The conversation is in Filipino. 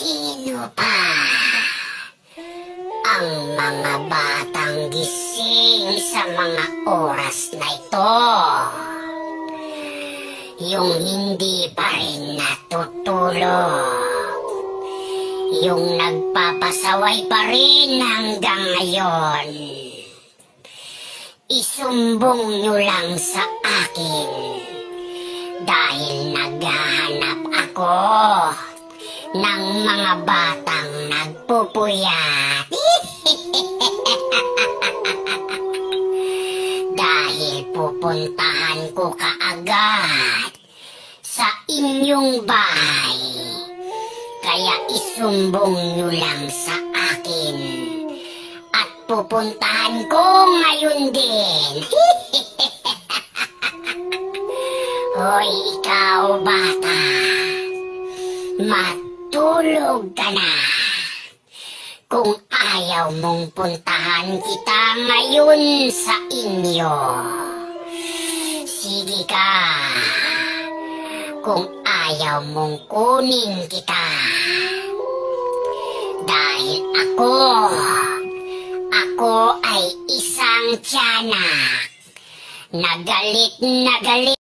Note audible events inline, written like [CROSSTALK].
sino pa ang mga batang gising sa mga oras na ito? Yung hindi pa rin natutulog. Yung nagpapasaway pa rin hanggang ngayon. Isumbong nyo lang sa akin dahil naghahanap ako ng mga batang nagpupuyat. [LAUGHS] dahil pupuntahan ko kaagad sa inyong bahay. Kaya isumbong nyo lang sa akin. At pupuntahan ko ngayon din. [LAUGHS] Hoy, ikaw bata. Matulog ka na. Kung ayaw mong puntahan kita ngayon sa inyo. Sige ka. Kung ayaw mong kunin kita. Dahil ako, ako ay isang tiyanak. Nagalit na galit.